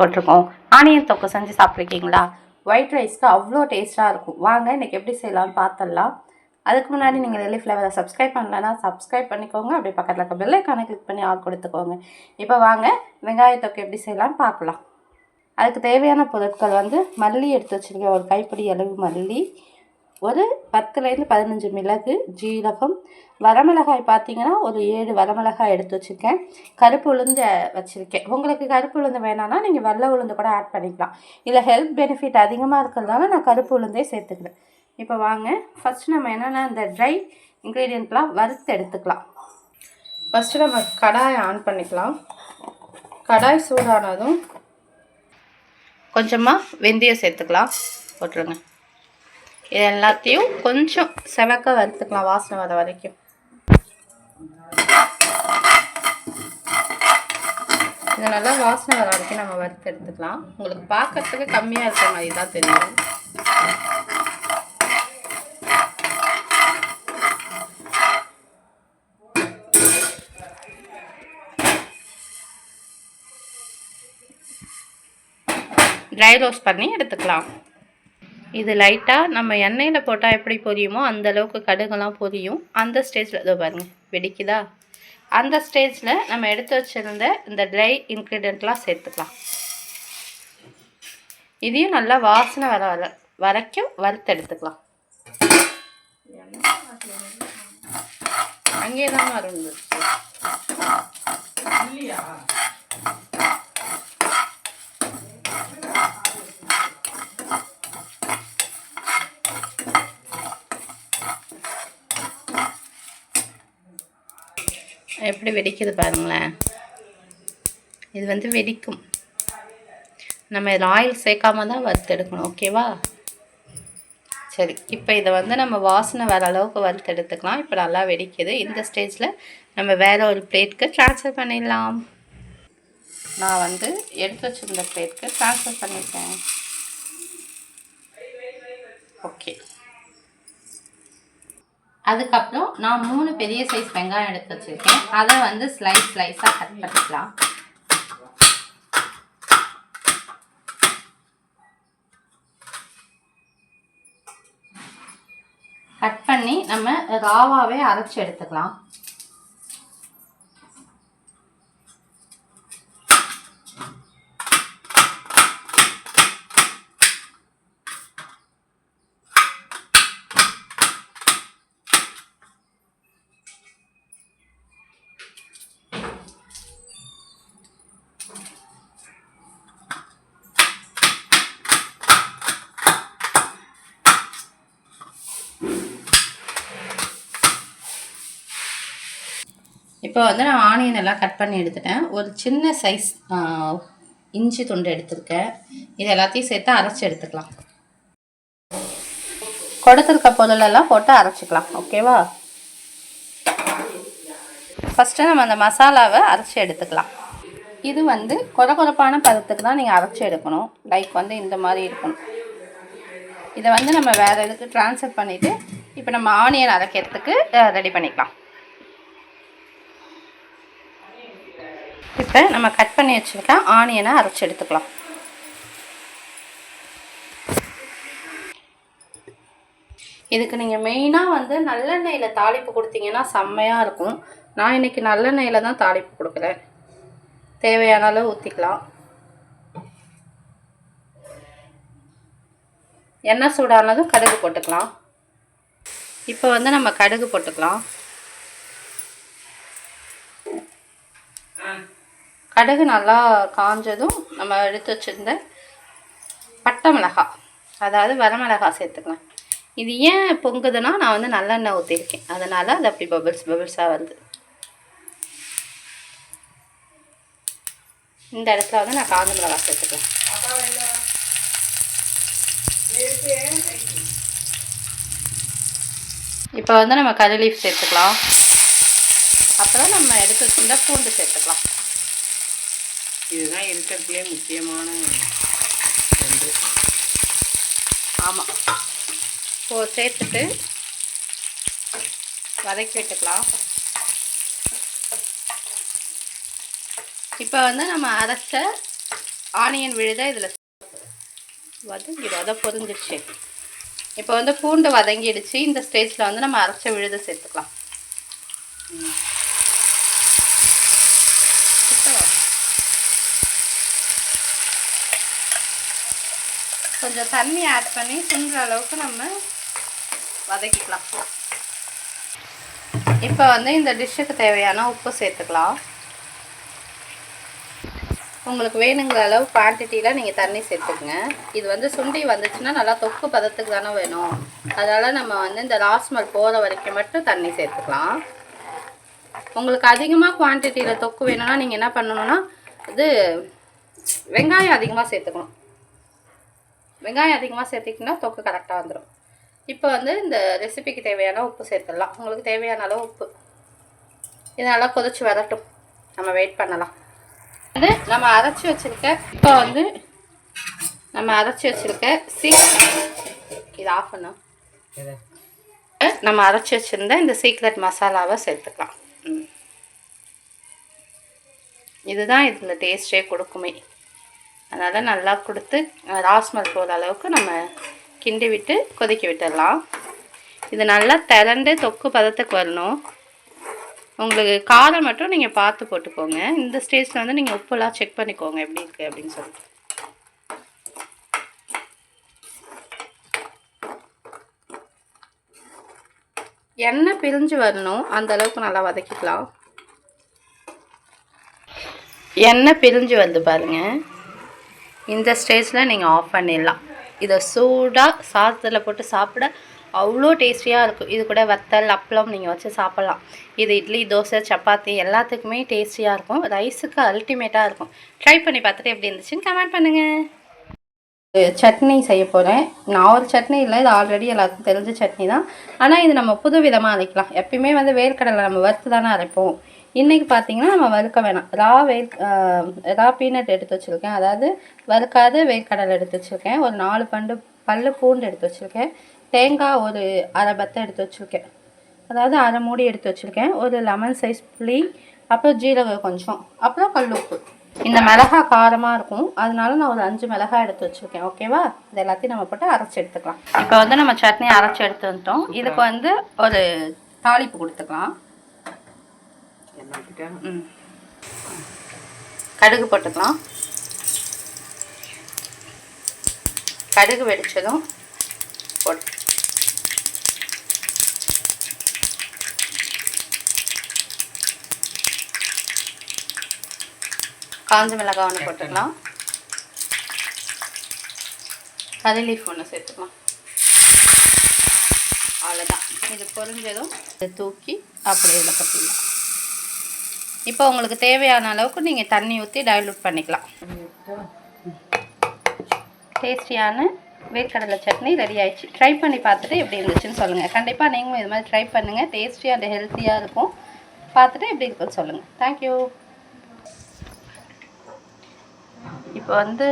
போட்டிருக்கோம். ஆனியன் தொக்கு செஞ்சு சாப்பிட்ருக்கீங்களா ஒயிட் ரைஸ்க்கு அவ்வளோ டேஸ்ட்டாக இருக்கும். வாங்க இன்றைக்கி எப்படி செய்யலாம்னு பார்த்துடலாம் அதுக்கு முன்னாடி நீங்கள் டெல்லி ஃப்ளேவரை சப்ஸ்கிரைப் பண்ணலன்னா சப்ஸ்கிரைப் பண்ணிக்கோங்க. அப்படியே பக்கத்தில் இருக்க பெல் கிளிக் பண்ணி ஆள் கொடுத்துக்கோங்க. இப்போ வாங்க வெங்காய தொக்கு எப்படி செய்யலாம்னு பார்க்கலாம் அதுக்கு தேவையான பொருட்கள் வந்து மல்லி எடுத்து வச்சுருக்கேன். ஒரு கைப்பிடி அளவு மல்லி. ஒரு பத்துலேருந்து பதினஞ்சு மிளகு ஜீரகம் வரமிளகாய் பார்த்தீங்கன்னா ஒரு ஏழு வரமிளகாய் எடுத்து வச்சுருக்கேன். கருப்பு உளுந்து வச்சுருக்கேன். உங்களுக்கு கருப்பு உளுந்து வேணாம்னா நீங்கள் வெள்ளை உளுந்து கூட ஆட் பண்ணிக்கலாம். இதில் ஹெல்த் பெனிஃபிட் அதிகமாக இருக்கிறதால நான் கருப்பு உளுந்தே சேர்த்துக்கிறேன். இப்போ வாங்க ஃபஸ்ட்டு நம்ம என்னென்ன இந்த ட்ரை இன்க்ரீடியண்ட்லாம் வறுத்து எடுத்துக்கலாம். ஃபஸ்ட்டு நம்ம கடாயை ஆன் பண்ணிக்கலாம். கடாய் சூடானதும் கொஞ்சமாக வெந்தயம் சேர்த்துக்கலாம். போட்டுருங்க. இது எல்லாத்தையும் கொஞ்சம் செவக்க வறுத்துக்கலாம் வாசனை வர வரைக்கும். இது நல்லா வாசனை வர வரைக்கும் நம்ம வறுத்து எடுத்துக்கலாம். உங்களுக்கு பார்க்கறதுக்கு கம்மியாக இருக்கிற மாதிரி தான் தெரியும். ட்ரை ரோஸ்ட் பண்ணி எடுத்துக்கலாம். இது லைட்டாக நம்ம எண்ணெயில் போட்டால் எப்படி பொரியுமோ அந்தளவுக்கு கடுகெல்லாம் பொரியும். அந்த ஸ்டேஜில் இதோ பாருங்கள் வெடிக்குதா? அந்த ஸ்டேஜில் நம்ம எடுத்து வச்சுருந்த இந்த ட்ரை இன்க்ரீடியண்ட்லாம் சேர்த்துக்கலாம். இதையும் நல்லா வாசனை வர வர வரைக்கும் வறுத்து எடுத்துக்கலாம். அங்கேயே தான் வரும் எப்படி வெடிக்குது பாருங்களேன். இது வந்து வெடிக்கும். நம்ம இதில் ஆயில் சேர்க்காம தான் வறுத்தெடுக்கணும் ஓகேவா சரி இப்போ இதை வந்து நம்ம வாசனை வர அளவுக்கு வறுத்து எடுத்துக்கலாம் இப்போ நல்லா வெடிக்குது. இந்த ஸ்டேஜில் நம்ம வேறு ஒரு பிளேட்க்கு ட்ரான்ஸ்ஃபர் பண்ணிடலாம். நான் வந்து எடுத்து வச்சுருந்த பிளேட்க்கு ட்ரான்ஸ்ஃபர் பண்ணிட்டேன். ஓகே அதுக்கப்புறம் நான் மூணு பெரிய சைஸ் வெங்காயம் எடுத்து வச்சுருக்கேன். அதை வந்து ஸ்லைஸ் ஸ்லைஸாக கட் பண்ணிக்கலாம். கட் பண்ணி நம்ம ராவாகவே அரைச்சி எடுத்துக்கலாம். இப்போ வந்து நான் ஆனியன் எல்லாம் கட் பண்ணி எடுத்துட்டேன். ஒரு சின்ன சைஸ் இஞ்சி துண்டு எடுத்திருக்கேன். இது எல்லாத்தையும் சேர்த்து அரைச்சி எடுத்துக்கலாம். கொடுத்துருக்க பொருளெல்லாம் போட்டு அரைச்சிக்கலாம். ஓகேவா ஃபஸ்ட்டு நம்ம அந்த மசாலாவை அரைச்சி எடுத்துக்கலாம். இது வந்து கொர கொரப்பான பதத்துக்கு தான் நீங்கள் அரைச்சி எடுக்கணும். லைக் வந்து இந்த மாதிரி இருக்கணும். இதை வந்து நம்ம வேறு இதுக்கு ட்ரான்ஸ்ஃபர் பண்ணிவிட்டு இப்போ நம்ம ஆனியன் அரைக்கிறதுக்கு ரெடி பண்ணிக்கலாம். இப்போ நம்ம கட் பண்ணி வச்சுருக்கோம் ஆனியனை அரைச்சி எடுத்துக்கலாம். இதுக்கு நீங்கள் மெயினாக வந்து நல்லெண்ணெயில் தாளிப்பு கொடுத்தீங்கன்னா செம்மையாக இருக்கும். நான் இன்றைக்கி நல்லெண்ணெயில் தான் தாளிப்பு கொடுக்குறேன். தேவையான அளவு ஊற்றிக்கலாம் எண்ணெய் சூடானதும் கடுகு போட்டுக்கலாம். இப்போ வந்து நம்ம கடுகு போட்டுக்கலாம். கடுகு நல்லா காஞ்சதும் நம்ம எடுத்து வச்சுருந்த பட்டை மிளகாய் அதாவது வரமிளகாய் சேர்த்துக்கலாம். இது ஏன் பொங்குதுன்னா நான் வந்து நல்லெண்ணெய் ஊற்றிருக்கேன் அதனால் அது அப்படி பபிள்ஸ் பபிள்ஸாக வருது. இந்த இடத்துல வந்து நான் காஞ்ச மிளகாய் சேர்த்துக்கலாம். இப்போ வந்து நம்ம கறி லீஃப் சேர்த்துக்கலாம். அப்புறம் நம்ம எடுத்து வச்சுருந்தா பூண்டு சேர்த்துக்கலாம். இதுதான் இருக்கிறதுலே முக்கியமான ஒன்று. ஆமாம் இப்போ சேர்த்துட்டு வதக்கி விட்டுக்கலாம். இப்போ வந்து நம்ம அரைச்ச ஆனியன் விழுத இதில் வதங்கிடும். அதை பொரிஞ்சிடுச்சு இப்போ வந்து பூண்டு வதங்கிடுச்சு. இந்த ஸ்டேஜில் வந்து நம்ம அரைச்ச விழுத சேர்த்துக்கலாம். கொஞ்சம் தண்ணி ஆட் பண்ணி சுண்டுற அளவுக்கு நம்ம வதக்கிக்கலாம். இப்போ வந்து இந்த டிஷ்ஷுக்கு தேவையான உப்பு சேர்த்துக்கலாம். உங்களுக்கு வேணுங்கிற அளவு குவான்டிட்டியில் நீங்கள் தண்ணி சேர்த்துக்குங்க. இது வந்து சுண்டி வந்துச்சுன்னா நல்லா தொக்கு பதத்துக்கு தானே வேணும். அதனால் நம்ம வந்து இந்த ராஸ்மல் போகிற வரைக்கும் மட்டும் தண்ணி சேர்த்துக்கலாம். உங்களுக்கு அதிகமாக குவான்டிட்டியில் தொக்கு வேணும்னா நீங்கள் என்ன பண்ணணும்னா இது வெங்காயம் அதிகமாக சேர்த்துக்கணும். வெங்காயம் அதிகமாக சேர்த்திங்கன்னா தொக்கு கரெக்டாக வந்துடும் இப்போ வந்து இந்த ரெசிபிக்கு தேவையான உப்பு சேர்த்துடலாம். உங்களுக்கு தேவையான அளவு உப்பு. இது நல்லா கொதிச்சு வரட்டும். நம்ம வெயிட் பண்ணலாம். வந்து நம்ம அரைச்சி வச்சுருக்க இப்போ வந்து நம்ம அரைச்சி வச்சுருக்க சீ இது ஆஃப் பண்ணோம் நம்ம அரைச்சி வச்சுருந்த இந்த சீக்ரெட் மசாலாவை சேர்த்துக்கலாம். இதுதான் இதில் டேஸ்ட்டே கொடுக்குமே. அதனால் நல்லா கொடுத்து ராஸ்மல் போகிற அளவுக்கு நம்ம கிண்டி விட்டு கொதிக்க விட்டுடலாம். இது நல்லா திரண்டு தொக்கு பதத்துக்கு வரணும். உங்களுக்கு காரம் மட்டும் நீங்கள் பார்த்து போட்டுக்கோங்க. இந்த ஸ்டேஜில் வந்து நீங்கள் உப்புலாம் செக் பண்ணிக்கோங்க எப்படி இருக்குது அப்படின்னு சொல்லிட்டு. எண்ணெய் பிரிஞ்சு வரணும். அந்த அளவுக்கு நல்லா வதக்கிக்கலாம். எண்ணெய் பிரிஞ்சு வந்து பாருங்கள் இந்த ஸ்டேஜில் நீங்கள் ஆஃப் பண்ணிடலாம். இதை சூடாக சாதத்தில் போட்டு சாப்பிட அவ்வளோ டேஸ்டியாக இருக்கும். இது கூட வத்தல் அப்பளம் நீங்கள் வச்சு சாப்பிட்லாம். இது இட்லி தோசை சப்பாத்தி எல்லாத்துக்குமே டேஸ்டியாக இருக்கும். ரைஸுக்கு அல்டிமேட்டாக இருக்கும். ட்ரை பண்ணி பார்த்துட்டு எப்படி இருந்துச்சுன்னு கமெண்ட் பண்ணுங்கள் சட்னி செய்ய போகிறேன் நான் ஒரு சட்னி இல்லை இது ஆல்ரெடி எல்லாத்துக்கும் தெரிஞ்ச சட்னி தான். ஆனால் இது நம்ம புது விதமாக அரைக்கலாம். எப்பயுமே வந்து வேர்க்கடலை நம்ம வறுத்து தானே அரைப்போம். இன்றைக்கி பார்த்தீங்கன்னா நம்ம வறுக்க வேணாம். ரா வேர் ரா பீனட் எடுத்து வச்சுருக்கேன். அதாவது வறுக்காத வேர்க்கடலை எடுத்து வச்சுருக்கேன். ஒரு நாலு பண்டு பல்லு பூண்டு எடுத்து வச்சுருக்கேன். தேங்காய் ஒரு அரை பத்தை எடுத்து வச்சுருக்கேன். அதாவது அரை மூடி எடுத்து வச்சுருக்கேன். ஒரு லெமன் சைஸ் புளி அப்புறம் ஜீரகம் கொஞ்சம் அப்புறம் கல்லுப்பு. இந்த மிளகா காரமாக இருக்கும். அதனால நான் ஒரு அஞ்சு மிளகா எடுத்து வச்சுருக்கேன். ஓகேவா இது எல்லாத்தையும் நம்ம போட்டு அரைச்சி எடுத்துக்கலாம். இப்போ வந்து நம்ம சட்னி அரைச்சி எடுத்து வந்துட்டோம். இதுக்கு வந்து ஒரு தாளிப்பு கொடுத்துக்கலாம். கடுகு போட்டுக்கலாம். கடுகு வெடிச்சதும் போட்டு காஞ்ச மிளகாய் ஒன்று போட்டுக்கலாம். லீஃப் ஒன்று சேர்த்துக்கலாம். அவ்வளோதான் இது பொரிஞ்சதும் இதை தூக்கி அப்படியே இதில் கொட்டிடலாம் இப்போ உங்களுக்கு தேவையான அளவுக்கு நீங்கள் தண்ணி ஊற்றி டைலூட் பண்ணிக்கலாம். டேஸ்டியான வேர்க்கடலை சட்னி ரெடி ஆயிடுச்சு. ட்ரை பண்ணி பார்த்துட்டு எப்படி இருந்துச்சுன்னு சொல்லுங்கள் கண்டிப்பாக நீங்களும் இது மாதிரி ட்ரை பண்ணுங்கள் டேஸ்டியாக அண்ட் ஹெல்த்தியாக இருக்கும். பார்த்துட்டு எப்படி இருக்குன்னு சொல்லுங்கள் தேங்க்யூ இப்போ வந்து